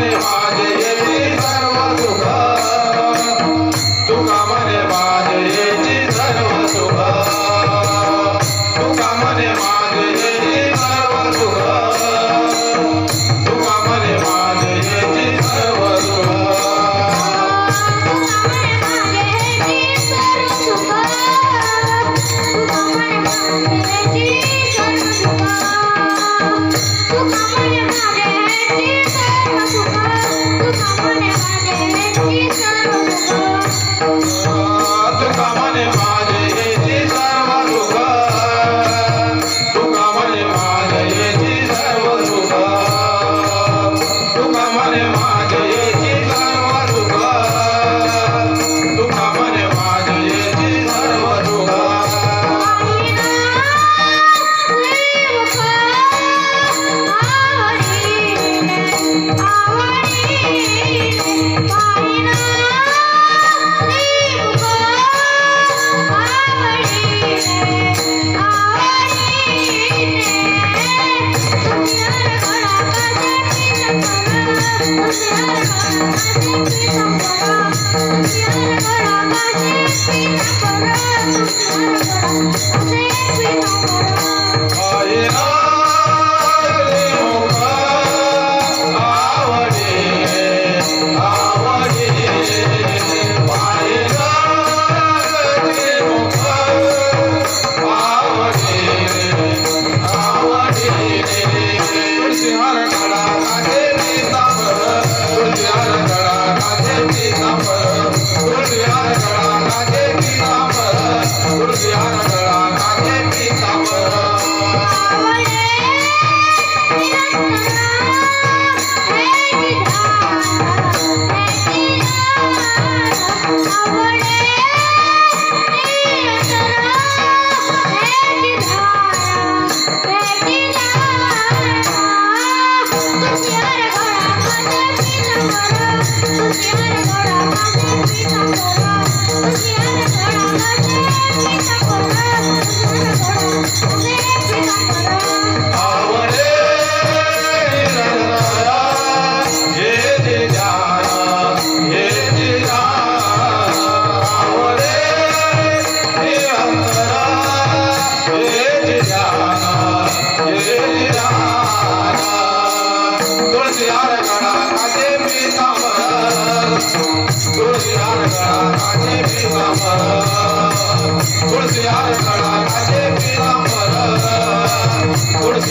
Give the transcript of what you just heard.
Ave Maria. Jaya I'm gonna Bihar गड़ा राजे की नाम गुरु बिहार राजे पितांबर तुळशी आर कडा राजे पितांबर तुळशी